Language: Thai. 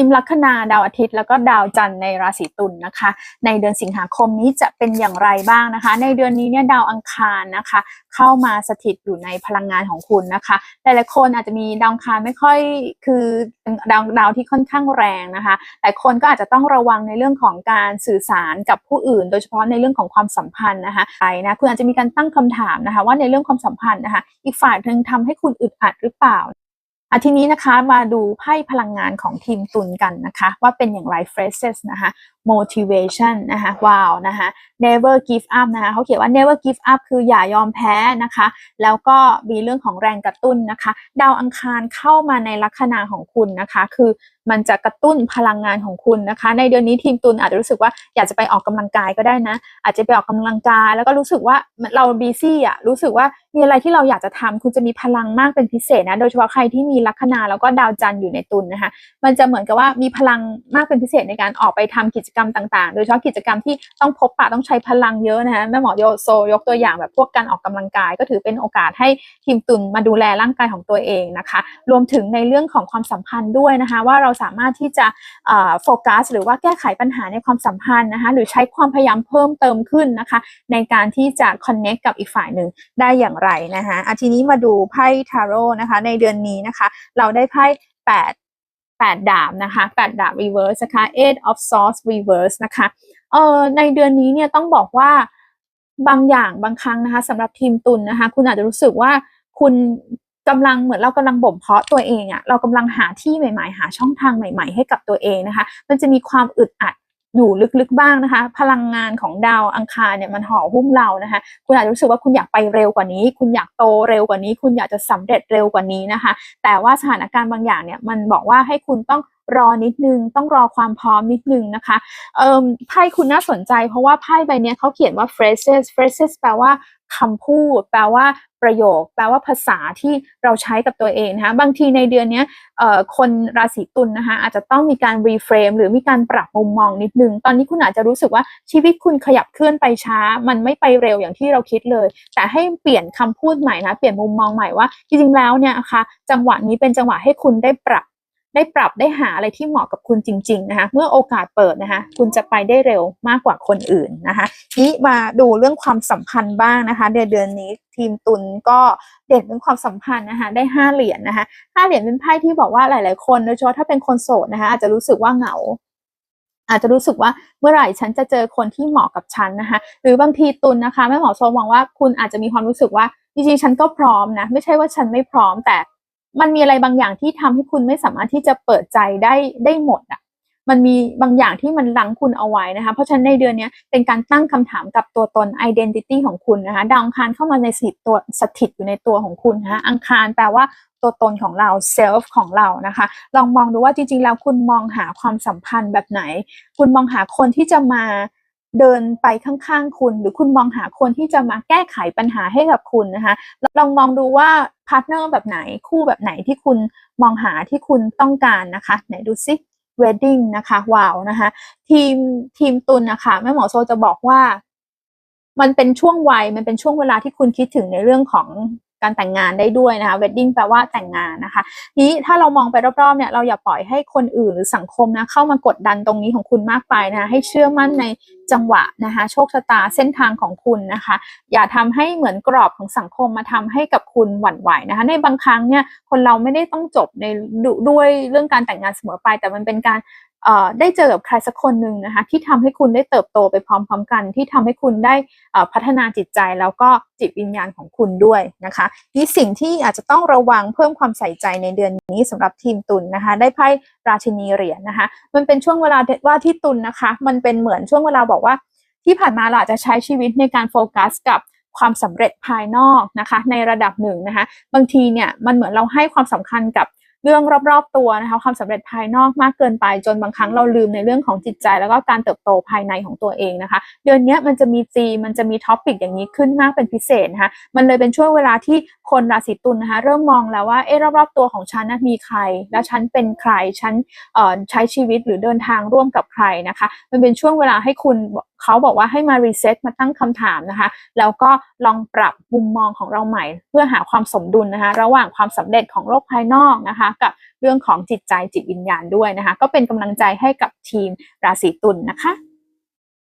ทีมลัคนาดาวอาทิตย์ แล้วก็ดาวจันทร์ในราศีตุลนะคะ ในเดือนสิงหาคมนี้จะเป็นอย่างไรบ้างนะคะ ในเดือนนี้เนี่ยดาวอังคารนะคะ เข้ามาสถิตอยู่ในพลังงานของคุณนะคะหลายๆคนอาจจะมีดาวอังคารไม่ค่อยคือดาวดาวที่ค่อนข้างแรงนะคะหลายคนก็อาจจะต้องระวังในเรื่องของการสื่อสารกับผู้อื่น โดยเฉพาะในเรื่องของความสัมพันธ์นะคะไปนะคุณอาจจะมีการตั้งคำถามนะคะ ว่าในเรื่องความสัมพันธ์นะคะ อีกฝ่ายหนึ่งทำให้คุณอึดอัดหรือเปล่า อาทีนี้นะคะมาดูไพ่พลังงานของทีมตุนกันนะคะ ว่าเป็นอย่างไรเฟรเซสนะคะ motivation นะคะว้าวนะคะ never give up นะคะเขาเขียนว่า never give up คืออย่ายอมแพ้นะคะ แล้วก็มีเรื่องของแรงกระตุ้นนะคะ ดาวอังคารเข้ามาในลัคนาของคุณนะคะ คือมันจะกระตุ้นพลังงานของคุณนะคะ ในเดือนนี้ทีมตุลอาจจะรู้สึกว่าอยากจะไปออกกำลังกายก็ได้นะ อาจจะไปออกกำลังกาย แล้วก็รู้สึกว่าเราบีซี่อะรู้สึกว่ามีอะไรที่เราอยากจะทำคุณจะมีพลังมากเป็นพิเศษนะ โดยเฉพาะใครที่มีลัคนาแล้วก็ดาวจันทร์อยู่ในตุลนะคะ มันจะเหมือนกับว่ามีพลังมากเป็นพิเศษในการออกไปทำกิจกรรมต่างๆ โดยเฉพาะกิจกรรมที่ต้องพบปะต้องใช้พลังเยอะนะคะแม่หมอโยโซยกตัวอย่างแบบพวกการออกกำลังกาย ก็ถือเป็นโอกาสให้ทีมตุลมาดูแลร่างกายของตัวเองนะคะ รวมถึงในเรื่องของความสัมพันธ์ด้วยนะคะ ว่าเราสามารถที่จะโฟกัสหรือว่าแก้ไขปัญหาในความสัมพันธ์นะคะ หรือใช้ความพยายามเพิ่มเติมขึ้นนะคะ ในการที่จะ connect กับอีกฝ่ายหนึ่งได้อย่างไรนะคะอาทีนี้มาดูไพ่ทาโร่นะคะ ในเดือนนี้นะคะ เราได้ไพ่แ8 ดาบนะคะ8ดาบ reverse นะคะ eight of swords reverse นะคะเอ่อในเดือนนี้เนี่ยต้องบอกว่าบางอย่างบางครั้งนะคะสำหรับทีมตุนนะคะ คุณอาจจะรู้สึกว่าคุณกำลังเหมือนเรากำลังบ่มเพาะตัวเองอะเรากำลังหาที่ใหม่ ๆ หาช่องทางใหม่ ๆ ให้กับตัวเองนะคะ มันจะมีความอึดอัด อยู่ลึกๆบ้างนะคะ พลังงานของดาวอังคารเนี่ยมันห่อหุ้มเรานะคะ คุณอาจจะรู้สึกว่าคุณอยากไปเร็วกว่านี้ คุณอยากโตเร็วกว่านี้ คุณอยากจะสำเร็จเร็วกว่านี้นะคะ แต่ว่าสถานการณ์บางอย่างเนี่ยมันบอกว่าให้คุณต้อง รอนิดนึง ต้องรอความพร้อมนิดนึงนะคะไพ่คุณน่าสนใจ เพราะว่าไพ่ใบนี้เขาเขียนว่า phrases phrases แปลว่าคำพูด แปลว่าประโยค แปลว่าภาษาที่เราใช้กับตัวเองนะคะบางทีในเดือนนี้คนราศีตุลนนะคะอาจจะต้องมีการรีเฟรมหรือมีการปรับมุมมองนิดนึง ตอนนี้คุณอาจจะรู้สึกว่าชีวิตคุณขยับเคลื่อนไปช้า มันไม่ไปเร็วอย่างที่เราคิดเลย แต่ให้เปลี่ยนคำพูดใหม่นะเปลี่ยนมุมมองใหม่ว่าจริงๆแล้วเนี่ยนะคะจังหวะนี้เป็นจังหวะให้คุณได้ปรับ ได้ปรับได้หาอะไรที่เหมาะกับคุณจริง ๆ นะคะ เมื่อโอกาสเปิดนะคะ คุณจะไปได้เร็วมากกว่าคนอื่นนะคะ นี้มาดูเรื่องความสัมพันธ์บ้างนะคะ เดือนเดือนนี้ทีมตุลก็เด่นเรื่องความสัมพันธ์นะคะ ได้ห้าเหรียญนะคะห้าเหรียญเป็นไพ่ที่บอกว่าหลาย ๆ คนโดยเฉพาะถ้าเป็นคนโสดนะคะ อาจจะรู้สึกว่าเหงาอาจจะรู้สึกว่าเมื่อไหร่ฉันจะเจอคนที่เหมาะกับฉันนะคะ หรือบางทีตุลนะคะแม่หมอโซมองว่าคุณอาจจะมีความรู้สึกว่าจริงๆฉันก็พร้อมนะ ไม่ใช่ว่าฉันไม่พร้อมแต่ มันมีอะไรบางอย่างที่ทำให้คุณไม่สามารถที่จะเปิดใจได้ได้หมดอะ มันมีบางอย่างที่มันลังคุณเอาไว้นะคะ เพราะฉะนั้นในเดือนนี้เป็นการตั้งคำถามกับตัวตน identity ของคุณนะคะดาวอังคารเข้ามาในสิทตัวสถิตอยู่ในตัวของคุณนะคะอังคารแปลว่าตัวตนของเรา self ของเรานะคะ ลองมองดูว่าจริงๆแล้วคุณมองหาความสัมพันธ์แบบไหน คุณมองหาคนที่จะมา เดินไปข้างๆคุณ หรือคุณมองหาคนที่จะมาแก้ไขปัญหาให้กับคุณนะคะลองมองดูว่าพาร์ทเนอร์แบบไหนคู่แบบไหนที่คุณมองหาที่คุณต้องการนะคะ ไหนดูซิ wedding นะคะว้าวนะคะ ทีมทีมตุลนะคะแม่หมอโซจะบอกว่า มันเป็นช่วงวัยมันเป็นช่วงเวลาที่คุณคิดถึงในเรื่องของ การแต่งงานได้ด้วยนะคะ wedding แปลว่าแต่งงานนะคะทีนี้ถ้าเรามองไปรอบๆเนี่ยเราอย่าปล่อยให้คนอื่นหรือสังคมนะเข้ามากดดันตรงนี้ของคุณมากไปนะคะให้เชื่อมั่นในจังหวะนะคะโชคชะตาเส้นทางของคุณนะคะ อย่าทำให้เหมือนกรอบของสังคมมาทำให้กับคุณหวั่นไหวนะคะ ในบางครั้งเนี่ยคนเราไม่ได้ต้องจบในด้วยเรื่องการแต่งงานเสมอไป แต่มันเป็นการ ได้เจอกับใครสักคนหนึ่งนะคะที่ทำให้คุณได้เติบโตไปพร้อมๆกัน ที่ทำให้คุณได้พัฒนาจิตใจแล้วก็จิตวิญญาณของคุณด้วยนะคะนี่สิ่งที่อาจจะต้องระวังเพิ่มความใส่ใจในเดือนนี้สำหรับทีมตุลนนะคะได้ไพ่ราชินีเหรียญนะคะ มันเป็นช่วงเวลาว่าที่ตุลนนะคะ มันเป็นเหมือนช่วงเวลาบอกว่า ที่ผ่านมาเราอาจจะใช้ชีวิตในการโฟกัสกับความสำเร็จภายนอกนะคะในระดับหนึ่งนะคะบางทีเนี่ยมันเหมือนเราให้ความสำคัญกับ เรื่องรอบๆตัวนะคะความสำเร็จภายนอกมากเกินไป จนบางครั้งเราลืมในเรื่องของจิตใจ แล้วก็การเติบโตภายในของตัวเองนะคะ เดือนนี้มันจะมีจีมันจะมีท็อปิกอย่างนี้ขึ้นมากเป็นพิเศษนะคะมันเลยเป็นช่วงเวลาที่คนราศีตุลนะคะเริ่มมองแล้วว่าเอ๊ะรอบๆตัวของฉันนะมีใคร แล้วฉันเป็นใครฉันใช้ชีวิตหรือเดินทางร่วมกับใครนะคะ มันเป็นช่วงเวลาให้คุณ เขาบอกว่าให้มารีเซ็ตมาตั้งคำถามนะคะ แล้วก็ลองปรับมุมมองของเราใหม่ เพื่อหาความสมดุลนะคะ ระหว่างความสำเร็จของโลกภายนอกนะคะ กับเรื่องของจิตใจจิตวิญญาณด้วยนะคะ ก็เป็นกำลังใจให้กับทีมราศีตุลนะคะ